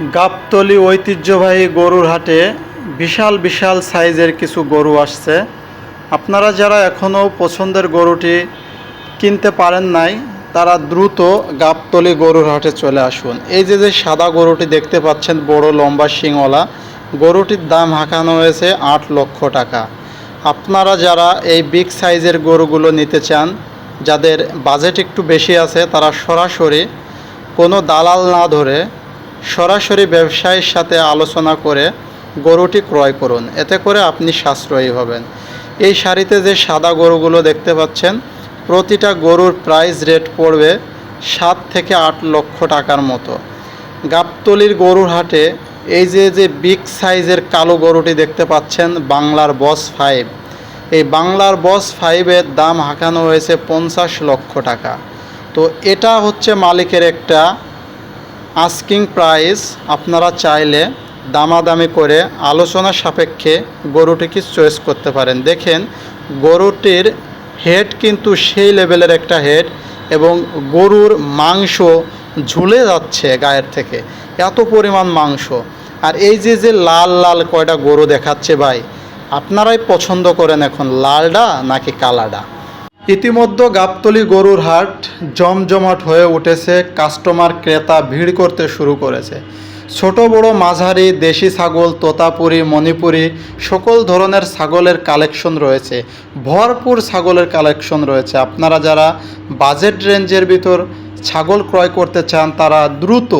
গাবতলি ঐতিহ্যবাহী গরুর হাটে বিশাল বিশাল সাইজের কিছু গরু আসছে। আপনারা যারা এখনও পছন্দের গরুটি কিনতে পারেন নাই, তারা দ্রুত গাবতলি গরুর হাটে চলে আসুন। এই যে যে সাদা গরুটি দেখতে পাচ্ছেন, বড়, লম্বা শিংওয়ালা গরুটির দাম হাঁকানো হয়েছে আট লক্ষ টাকা। আপনারা যারা এই বিগ সাইজের গরুগুলো নিতে চান, যাদের বাজেট একটু বেশি আছে, তারা সরাসরি কোনো দালাল না ধরে সরাসরি ব্যবসায়ীর সাথে আলোচনা করে গরুটি ক্রয় করুন। এতে করে আপনি সাশ্রয়ী হবেন। এই শাড়িতে যে সাদা গরুগুলো দেখতে পাচ্ছেন, প্রতিটা গরুর প্রাইস রেট পড়বে সাত থেকে আট লক্ষ টাকার মতো। গাবতলির গরুর হাটে এই যে যে বিগ সাইজের কালো গরুটি দেখতে পাচ্ছেন, বাংলার বস ফাইভ এই বাংলার বস ফাইভের দাম হাঁকানো হয়েছে পঞ্চাশ লক্ষ টাকা। তো এটা হচ্ছে মালিকের একটা আস্কিং প্রাইস আপনারা চাইলে দামাদামি করে আলোচনা সাপেক্ষে গরুটিকে চয়েস করতে পারেন। দেখেন, গরুটির হেড কিন্তু সেই লেভেলের একটা হেড এবং গরুর মাংস ঝুলে যাচ্ছে গায়ের থেকে। এত পরিমাণ মাংস। আর এই যে যে লাল লাল কয়টা গরু দেখাচ্ছে ভাই, আপনারাই পছন্দ করেন এখন লালডা নাকি কালাডা? ইতিমধ্যে গাবতলি গরুর হাট জমজমাট হয়ে উঠেছে। কাস্টমার, ক্রেতা ভিড় করতে শুরু করেছে। ছোট, বড় মাঝারি, দেশি ছাগল, তোতাপুরি, মণিপুরি সকল ধরনের ছাগলের কালেকশন রয়েছে। ভরপুর ছাগলের কালেকশন রয়েছে। আপনারা যারা বাজেট রেঞ্জের ভিতর ছাগল ক্রয় করতে চান, তারা দ্রুত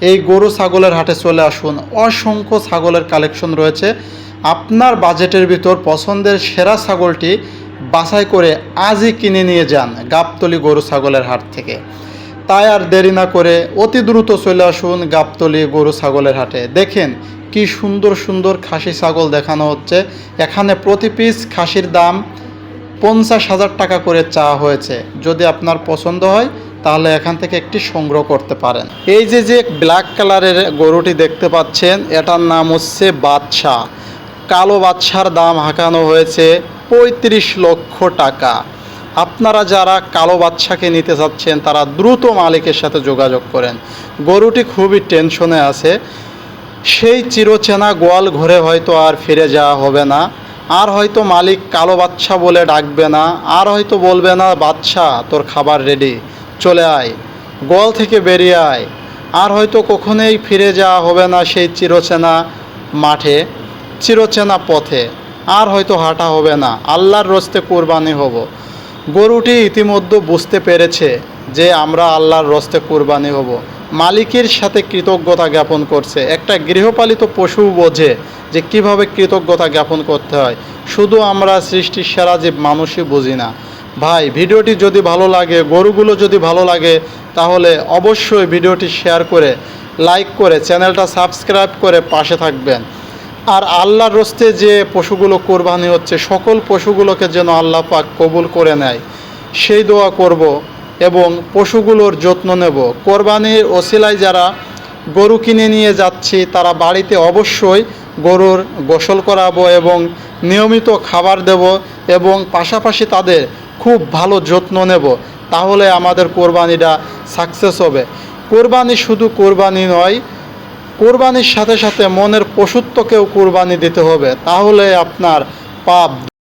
এই গরু ছাগলের হাটে চলে আসুন। অসংখ্য ছাগলের কালেকশন রয়েছে। আপনার বাজেটের ভিতর পছন্দের সেরা ছাগলটি বাছাই করে আজই কিনে নিয়ে যান গাবতলি গরু ছাগলের হাট থেকে। তাই আর দেরি না করে অতি দ্রুত চলে আসুন গাবতলি গরু ছাগলের হাটে। দেখেন কি সুন্দর সুন্দর খাসি ছাগল দেখানো হচ্ছে। এখানে প্রতি পিস খাসির দাম পঞ্চাশ হাজার টাকা করে চাওয়া হয়েছে। যদি আপনার পছন্দ হয়, তাহলে এখান থেকে একটি সংগ্রহ করতে পারেন। এই যে যে ব্ল্যাক কালারের গরুটি দেখতে পাচ্ছেন, এটার নাম হচ্ছে বাদশাহ। কালো বাদশার দাম হাঁকানো হয়েছে পঁয়ত্রিশ লক্ষ টাকা। আপনারা যারা কালো বাচ্চাকে নিতে চাচ্ছেন, তারা দ্রুত মালিকের সাথে যোগাযোগ করেন। গরুটি খুবই টেনশনে আছে। সেই চিরচেনা গোয়াল ঘরে হয়তো আর ফিরে যাওয়া হবে না। আর হয়তো মালিক কালো বাচ্চা বলে ডাকবে না। আর হয়তো বলবে না বাচ্চা তোর খাবার রেডি চলে আয়। গোয়াল থেকে বেরিয়ে আয়। আর হয়তো কখনোই ফিরে যাওয়া হবে না সেই চিরচেনা মাঠে, চিরচেনা পথে। আর হয়তো হাঁটা হবে না। আল্লাহর রস্তে কোরবানি হব। গরুটি ইতিমধ্যে বুঝতে পেরেছে যে আমরা আল্লাহর রস্তে কোরবানি হব। মালিকের সাথে কৃতজ্ঞতা জ্ঞাপন করছে। একটা গৃহপালিত পশু বোঝে যে কীভাবে কৃতজ্ঞতা জ্ঞাপন করতে হয়। শুধু আমরা সৃষ্টির সেরা যে মানুষই বুঝি না। ভাই, ভিডিওটি যদি ভালো লাগে, গরুগুলো যদি ভালো লাগে, তাহলে অবশ্যই ভিডিওটি শেয়ার করে, লাইক করে, চ্যানেলটা সাবস্ক্রাইব করে পাশে থাকবেন। আর আল্লাহর রস্তে যে পশুগুলো কোরবানি হচ্ছে, সকল পশুগুলোকে যেন আল্লাহ পাক কবুল করে নেয়। সেই দোয়া করব এবং পশুগুলোর যত্ন নেব। কোরবানির ওসিলায় যারা গরু কিনে নিয়ে যাচ্ছি, তারা বাড়িতে অবশ্যই গরুর গোসল করাবো এবং নিয়মিত খাবার দেব এবং পাশাপাশি তাদের খুব ভালো যত্ন নেব। তাহলে আমাদের কোরবানিটা সাকসেস হবে। কোরবানি শুধু কোরবানি নয় কোরবানির সাথে সাথে মনের পশুত্বকেও কোরবানি দিতে হবে তাহলে আপনার পাপ